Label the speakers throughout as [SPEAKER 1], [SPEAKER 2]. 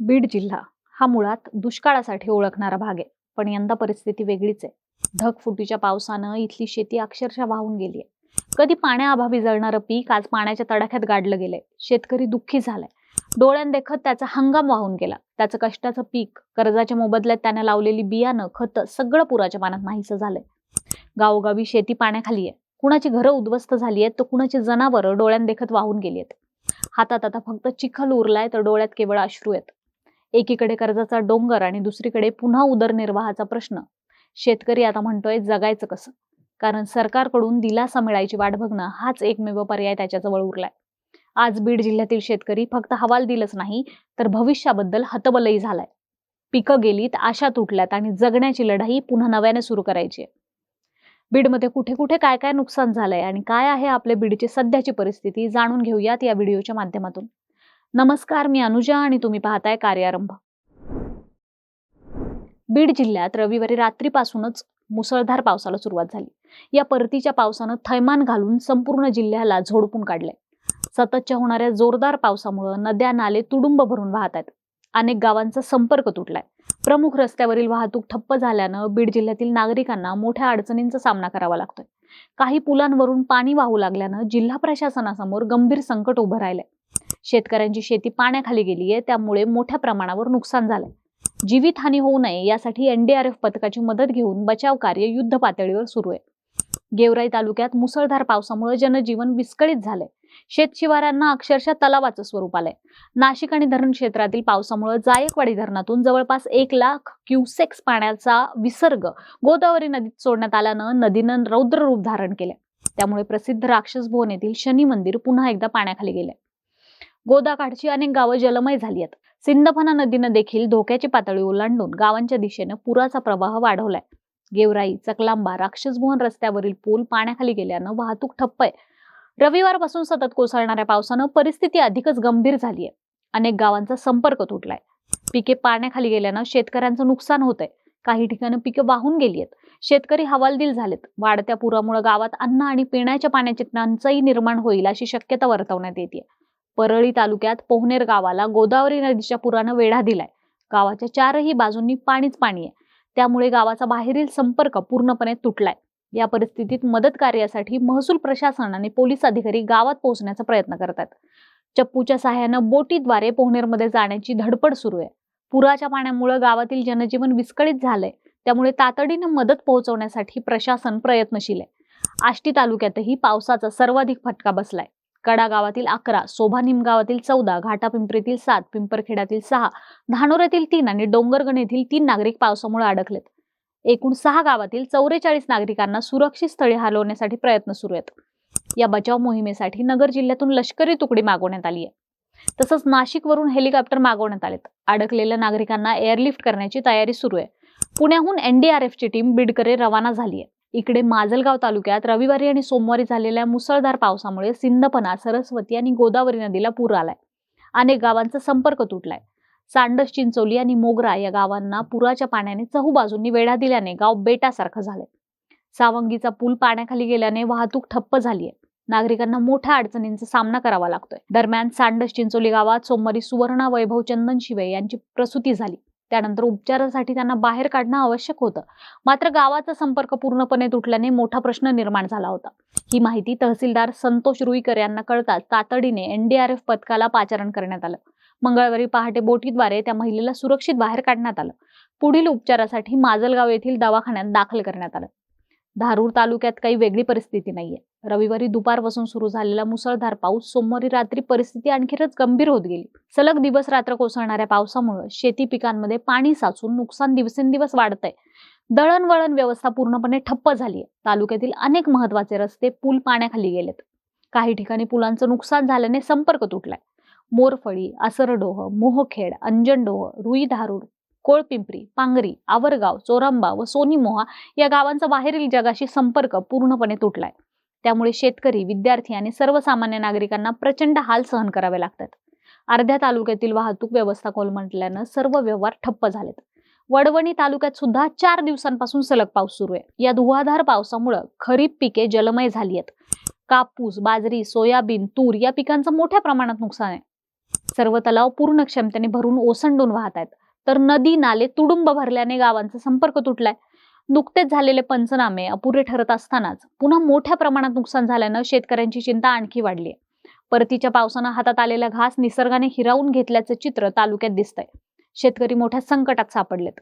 [SPEAKER 1] बीड जिल्हा हा मुळात दुष्काळासाठी ओळखणारा भाग आहे. पण यंदा परिस्थिती वेगळीच आहे. ढगफुटीच्या पावसानं इथली शेती अक्षरशः वाहून गेली आहे. कधी पाण्याअभावी जळणारं पीक आज पाण्याच्या तडाख्यात गाडलं गेलंय. शेतकरी दुःखी झालाय. डोळ्यांदेखत त्याचा हंगाम वाहून गेला. त्याचं कष्टाचं पीक कर्जाच्या मोबदल्यात त्यानं लावलेली बियाणं खत सगळं पुराच्या पाण्यात नाहीसं झालंय. गावोगावी शेती पाण्याखाली आहे. कुणाची घरं उद्ध्वस्त झाली आहेत तर कुणाची जनावरं डोळ्यांदेखत वाहून गेली आहेत. हातात आता फक्त चिखल उरलाय तर डोळ्यात केवळ अश्रू आहेत. एकीकडे कर्जाचा डोंगर आणि दुसरीकडे पुन्हा उदरनिर्वाहाचा प्रश्न. शेतकरी आता म्हणतोय जगायचं कसं? कारण सरकारकडून दिलासा मिळायची वाट बघणं हाच एकमेव पर्याय त्याच्याजवळ उरलाय. आज बीड जिल्ह्यातील शेतकरी फक्त हवाल दिलंच नाही तर भविष्याबद्दल हतबलही झालाय. पिकं गेलीत आशा तुटल्यात आणि जगण्याची लढाई पुन्हा नव्याने सुरू करायची आहे. बीडमध्ये कुठे कुठे काय काय नुकसान झालंय आणि काय आहे आपल्या बीडची सध्याची परिस्थिती जाणून घेऊयात या व्हिडिओच्या माध्यमातून. नमस्कार मी अनुजा आणि तुम्ही पाहताय कार्यारंभ. बीड जिल्ह्यात रविवारी रात्रीपासूनच मुसळधार पावसाला सुरुवात झाली. या परतीच्या पावसानं थैमान घालून संपूर्ण जिल्ह्याला झोडपून काढलंय. सततच्या होणाऱ्या जोरदार पावसामुळे नद्या नाले तुडुंब भरून वाहत आहेत. अनेक गावांचा संपर्क तुटलाय. प्रमुख रस्त्यावरील वाहतूक ठप्प झाल्यानं बीड जिल्ह्यातील नागरिकांना मोठ्या अडचणींचा सामना करावा लागतोय. काही पुलांवरून पाणी वाहू लागल्यानं जिल्हा प्रशासनासमोर गंभीर संकट उभं राहिलंय. शेतकऱ्यांची शेती पाण्याखाली गेली आहे त्यामुळे मोठ्या प्रमाणावर नुकसान झालंय. जीवितहानी होऊ नये यासाठी एनडीआरएफ पथकाची मदत घेऊन बचाव कार्य युद्ध पातळीवर सुरू आहे. गेवराई तालुक्यात मुसळधार पावसामुळे जनजीवन विस्कळीत झालंय. शेतशिवारांना अक्षरशः तलावाचं स्वरूप आलंय. नाशिक आणि धरण क्षेत्रातील पावसामुळे जायकवाडी धरणातून जवळपास एक लाख क्युसेक्स पाण्याचा विसर्ग गोदावरी नदीत सोडण्यात आल्यानं नदीनं रौद्र रूप धारण केलं त्यामुळे प्रसिद्ध राक्षस भुवन येथील शनी मंदिर पुन्हा एकदा पाण्याखाली गेलंय. गोदाकाठची अनेक गावं जलमय झाली आहेत सिंदफना नदीनं देखील धोक्याची पातळी ओलांडून गावांच्या दिशेनं पुराचा प्रवाह वाढवलाय. गेवराई चकलांबा राक्षसभुवन रस्त्यावरील पूल पाण्याखाली गेल्यानं वाहतूक ठप्प आहे रविवारपासून सतत कोसळणाऱ्या पावसानं परिस्थिती अधिकच गंभीर झाली आहे अनेक गावांचा संपर्क तुटलाय. पिके पाण्याखाली गेल्यानं शेतकऱ्यांचं नुकसान होतंय. काही ठिकाणी पिकं वाहून गेली आहेत शेतकरी हवालदिल झालेत. वाढत्या पुरामुळे गावात अन्न आणि पिण्याच्या पाण्याची टंचाई निर्माण होईल अशी शक्यता वर्तवण्यात येते परळी तालुक्यात पोहनेर गावाला गोदावरी नदीच्या पुरानं वेढा दिलाय. गावाच्या चारही बाजूंनी पाणीच पाणी आहे. त्यामुळे गावाचा बाहेरील संपर्क पूर्णपणे तुटलाय. या परिस्थितीत मदत कार्यासाठी महसूल प्रशासन आणि पोलीस अधिकारी गावात पोहोचण्याचा प्रयत्न करतात. चप्पूच्या सहाय्यानं बोटीद्वारे पोहनेरमध्ये जाण्याची धडपड सुरू आहे. पुराच्या पाण्यामुळे गावातील जनजीवन विस्कळीत झालंय. त्यामुळे तातडीनं मदत पोहोचवण्यासाठी प्रशासन प्रयत्नशील आहे. आष्टी तालुक्यातही पावसाचा सर्वाधिक फटका बसलाय. कडा गावातील अकरा सोभानिम गावातील चौदा घाटा पिंपरीतील सात पिंपरखेड्यातील सहा धानोऱ्यातील तीन आणि डोंगरगण येथील तीन नागरिक पावसामुळे अडकलेत. एकूण सहा गावातील चौवेचाळीस नागरिकांना सुरक्षित स्थळी हलवण्यासाठी प्रयत्न सुरू आहेत. या बचाव मोहिमेसाठी नगर जिल्ह्यातून लष्करी तुकडी मागवण्यात आली आहे. तसंच नाशिकवरून हेलिकॉप्टर मागवण्यात आलेत. अडकलेल्या नागरिकांना एअरलिफ्ट करण्याची तयारी सुरू आहे. पुण्याहून एनडीआरएफची टीम बीडकडे रवाना झाली आहे. इकडे माजलगाव तालुक्यात रविवारी आणि सोमवारी झालेल्या मुसळधार पावसामुळे सिंदपना सरस्वती आणि गोदावरी नदीला पूर आलाय. अनेक गावांचा संपर्क तुटलाय. सांडस चिंचोली आणि मोगरा या गावांना पुराच्या पाण्याने चहूबाजूंनी वेढा दिल्याने गाव बेटासारखं झालंय. सावंगीचा पूल पाण्याखाली गेल्याने वाहतूक ठप्प झालीय. नागरिकांना मोठ्या अडचणींचा सामना करावा लागतोय. दरम्यान सांडस चिंचोली गावात सोमवारी सुवर्णा वैभव चंदन शिवे यांची प्रसूती झाली. त्यानंतर उपचारासाठी त्यांना बाहेर काढणं आवश्यक होतं. मात्र गावाचा संपर्क पूर्णपणे तुटल्याने मोठा प्रश्न निर्माण झाला होता. ही माहिती तहसीलदार संतोष रुईकर यांना कळताच तातडीने एनडीआरएफ पथकाला पाचारण करण्यात आलं. मंगळवारी पहाटे बोटीद्वारे त्या महिलेला सुरक्षित बाहेर काढण्यात आलं. पुढील उपचारासाठी माजलगाव येथील दवाखान्यात दाखल करण्यात आलं. धारूर तालुक्यात काही वेगळी परिस्थिती नाहीये. रविवारी दुपारपासून सुरू झालेला मुसळधार पाऊस सोमवारी रात्री परिस्थिती आणखीनच गंभीर होत गेली. सलग दिवस रात्र कोसळणाऱ्या पावसामुळे शेती पिकांमध्ये पाणी साचून नुकसान दिवसेंदिवस वाढतंय. दळणवळण व्यवस्था पूर्णपणे ठप्प झालीय. तालुक्यातील अनेक महत्त्वाचे रस्ते पूल पाण्याखाली गेलेत. काही ठिकाणी पुलांचं नुकसान झाल्याने संपर्क तुटलाय. मोरफळी असरडोह मोहखेड अंजनडोह रुई धारूर कोळपिंपरी पांगरी आवरगाव चोरंबा व सोनीमोहा या गावांचा बाहेरील जगाशी संपर्क पूर्णपणे तुटलाय. त्यामुळे शेतकरी विद्यार्थी आणि सर्वसामान्य नागरिकांना प्रचंड हाल सहन करावे लागतात. अर्ध्या तालुक्यातील वाहतूक व्यवस्था कोलमटल्यानं सर्व व्यवहार ठप्प झालेत. वडवणी तालुक्यात सुद्धा चार दिवसांपासून सलग पाऊस सुरू आहे. या धुवाधार पावसामुळे खरीप पिके जलमय झाली आहेत कापूस बाजरी सोयाबीन तूर या पिकांचं मोठ्या प्रमाणात नुकसान आहे. सर्व तलाव पूर्ण क्षमतेने भरून ओसंडून वाहत आहेत. तर नदी नाले तुडुंब भरल्याने गावांचा संपर्क तुटलाय. नुकतेच झालेले पंचनामे अपुरे ठरत असतानाच पुन्हा मोठ्या प्रमाणात नुकसान झाल्यानं शेतकऱ्यांची चिंता आणखी वाढली आहे परतीच्या पावसानं हातात आलेला घास निसर्गाने हिरावून घेतल्याचं चित्र तालुक्यात दिसतंय. शेतकरी मोठ्या संकटात सापडलेत.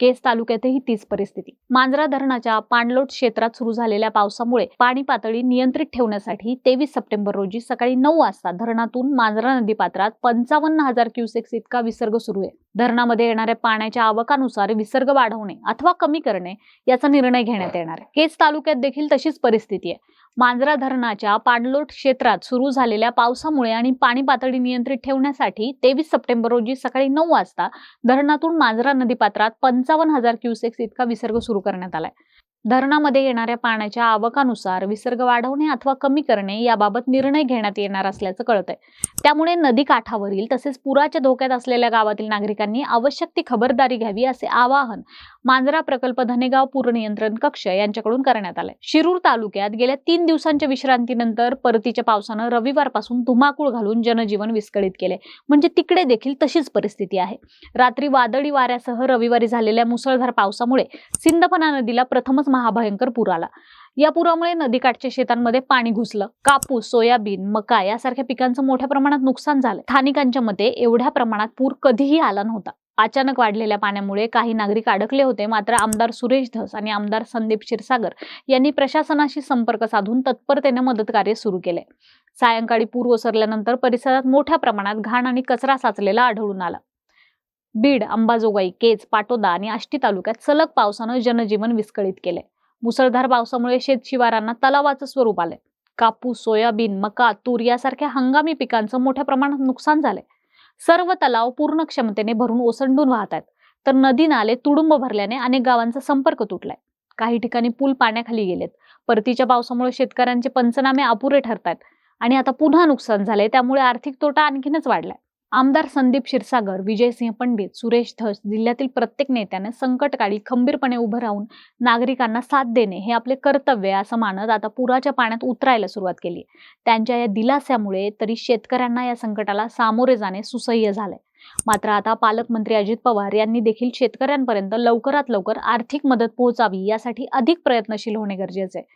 [SPEAKER 1] केस तालुक्यातही तीच परिस्थिती. मांजरा धरणाच्या पाणलोट क्षेत्रात सुरू झालेल्या पावसामुळे पाणी पातळी नियंत्रित ठेवण्यासाठी तेवीस सप्टेंबर रोजी सकाळी नऊ वाजता धरणातून मांजरा नदी पात्रात पंचावन्न हजार क्युसेक्स इतका विसर्ग सुरू आहे. धरणामध्ये येणाऱ्या पाण्याच्या आवकानुसार विसर्ग वाढवणे अथवा कमी करणे याचा निर्णय घेण्यात येणार आहे. केस तालुक्यात देखील तशीच परिस्थिती आहे. मांजरा धरणाच्या पाणलोट क्षेत्रात सुरू झालेल्या पावसामुळे आणि पाणी पातळी नियंत्रित ठेवण्यासाठी तेवीस सप्टेंबर रोजी सकाळी नऊ वाजता धरणातून मांजरा नदीपात्रात पंचावन्न हजार क्युसेक्स इतका विसर्ग सुरू करण्यात आलाय. धरणामध्ये येणाऱ्या पाण्याच्या आवकानुसार विसर्ग वाढवणे अथवा कमी करणे याबाबत निर्णय घेण्यात येणार असल्याचं कळतंय. त्यामुळे नदी काठावरील तसेच पुराच्या धोक्यात असलेल्या गावातील नागरिकांनी आवश्यक ती खबरदारी घ्यावी असे आवाहन मांजरा प्रकल्प धनेगाव पूर नियंत्रण कक्ष यांच्याकडून करण्यात आलंय. शिरूर तालुक्यात गेल्या तीन दिवसांच्या विश्रांतीनंतर परतीच्या पावसानं रविवारपासून धुमाकूळ घालून जनजीवन विस्कळीत केले म्हणजे तिकडे देखील तशीच परिस्थिती आहे. रात्री वादळी वाऱ्यासह रविवारी झालेल्या मुसळधार पावसामुळे सिंदफना नदीला प्रथमच महाभयंकर पूर आला. या पुरामुळे नदीकाठच्या शेतांमध्ये पाणी घुसलं. कापूस सोयाबीन मका यासारख्या पिकांचं मोठ्या प्रमाणात नुकसान झालं. स्थानिकांच्या मते एवढ्या प्रमाणात पूर कधीही आला नव्हता. अचानक वाढलेल्या पाण्यामुळे काही नागरिक अडकले होते. मात्र आमदार सुरेश धस आणि आमदार संदीप क्षीरसागर यांनी प्रशासनाशी संपर्क साधून तत्परतेने मदत कार्य सुरू केले. सायंकाळी पूर ओसरल्यानंतर परिसरात मोठ्या प्रमाणात घाण आणि कचरा साचलेला आढळून आला. बीड अंबाजोगाई केज पाटोदा आणि आष्टी तालुक्यात सलग पावसानं जनजीवन विस्कळीत केले मुसळधार पावसामुळे शेतशिवारांना तलावाचं स्वरूप आलंय. कापूस सोयाबीन मका तूर यासारख्या हंगामी पिकांचं मोठ्या प्रमाणात नुकसान झालंय. सर्व तलाव पूर्ण क्षमतेने भरून ओसंडून वाहत आहेत तर नदी नाले तुडुंब भरल्याने अनेक गावांचा संपर्क तुटलाय. काही ठिकाणी पूल पाण्याखाली गेलेत. परतीच्या पावसामुळे शेतकऱ्यांचे पंचनामे अपुरे ठरतात आणि आता पुन्हा नुकसान झाले त्यामुळे आर्थिक तोटा आणखीनच वाढलाय. आमदार संदीप क्षीरसागर विजयसिंह पंडित सुरेश धस जिल्ह्यातील प्रत्येक नेत्याने संकटकाळी खंबीरपणे उभं राहून नागरिकांना साथ देणे हे आपले कर्तव्य आहे असं मानत आता पुराच्या पाण्यात उतरायला सुरुवात केली. त्यांच्या या दिलास्यामुळे तरी शेतकऱ्यांना या संकटाला सामोरे जाणे सुसह्य झालंय. मात्र आता पालकमंत्री अजित पवार यांनी देखील शेतकऱ्यांपर्यंत लवकरात लवकर आर्थिक मदत पोहोचावी यासाठी अधिक प्रयत्नशील होणे गरजेचे आहे.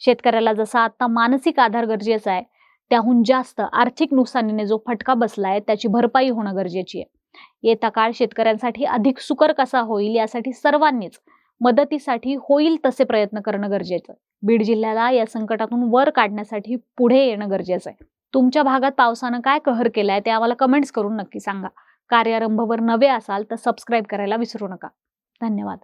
[SPEAKER 1] शेतकऱ्याला जसा आता मानसिक आधार गरजेचा आहे त्याहून जास्त आर्थिक नुकसानीने जो फटका बसलाय त्याची भरपाई होणं गरजेची आहे. येता काळ शेतकऱ्यांसाठी अधिक सुकर कसा होईल यासाठी सर्वांनीच मदतीसाठी होईल तसे प्रयत्न करणं गरजेचं आहे. बीड जिल्ह्याला या संकटातून वर काढण्यासाठी पुढे येणं गरजेचं आहे. तुमच्या भागात पावसानं काय कहर केलाय ते आम्हाला कमेंट्स करून नक्की सांगा. कार्यारंभवर नवे असाल तर सबस्क्राईब करायला विसरू नका. धन्यवाद.